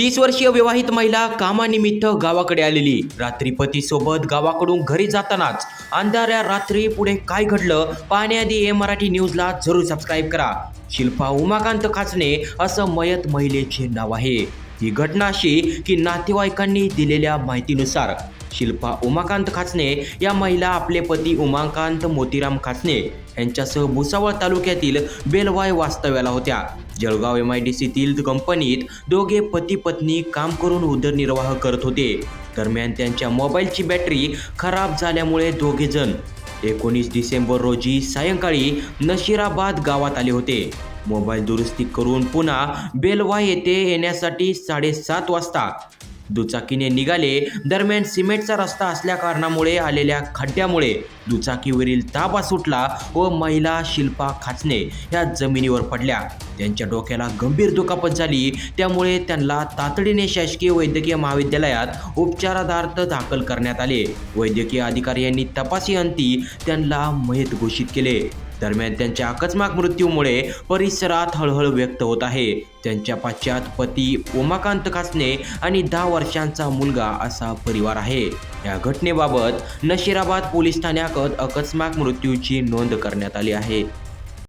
तीस वर्षीय विवाहित महिला कामानिमित्त गावाकडे आलेली. रात्री पतीसोबत गावाकडून घरी जातानाच अंधाऱ्या रात्री पुढे काय घडलं? पाहण्याआधी ए मराठी न्यूजला जरूर सबस्क्राईब करा. शिल्पा उमाकांत खाचणे असं मयत महिलेचे नाव आहे. ही घटना अशी की नातेवाईकांनी दिलेल्या माहितीनुसार शिल्पा उमाकांत खाचणे या महिला आपले पती उमाकांत मोतीराम खाचणे यांच्यासह भुसावळ तालुक्यातील बेलवाय वास्तव्याला होत्या. जळगाव एम आय डी सीतील कंपनीत दोघे पती पत्नी काम करून उदरनिर्वाह करत होते. दरम्यान त्यांच्या मोबाईलची बॅटरी खराब झाल्यामुळे दोघे जण एकोणीस डिसेंबर रोजी सायंकाळी नशिराबाद गावात आले होते. मोबाईल दुरुस्ती करून पुन्हा बेलवा येथे येण्यासाठी साडेसात वाजता दुचाकीने निघाले. दरम्यान सिमेंटचा रस्ता असल्या कारणामुळे आलेल्या खड्ड्यामुळे दुचाकीवरील ताबा सुटला व महिला शिल्पा खाचणे ह्या जमिनीवर पडल्या. त्यांच्या डोक्याला गंभीर दुखापत झाली. त्यामुळे त्यांना तातडीने शासकीय वैद्यकीय महाविद्यालयात उपचारार्थ दाखल करण्यात आले. वैद्यकीय अधिकारी यांनी तपासी अंती त्यांना मयत घोषित केले. दरम्यान त्यांच्या अकस्मात मृत्यूमुळे परिसरात हळहळ व्यक्त होत आहे. त्यांच्या पाश्चात पती उमाकांत कासने आणि दहा वर्षांचा मुलगा असा परिवार आहे. या घटनेबाबत नशिराबाद पोलीस ठाण्यात अकस्मात मृत्यूची नोंद करण्यात आली आहे.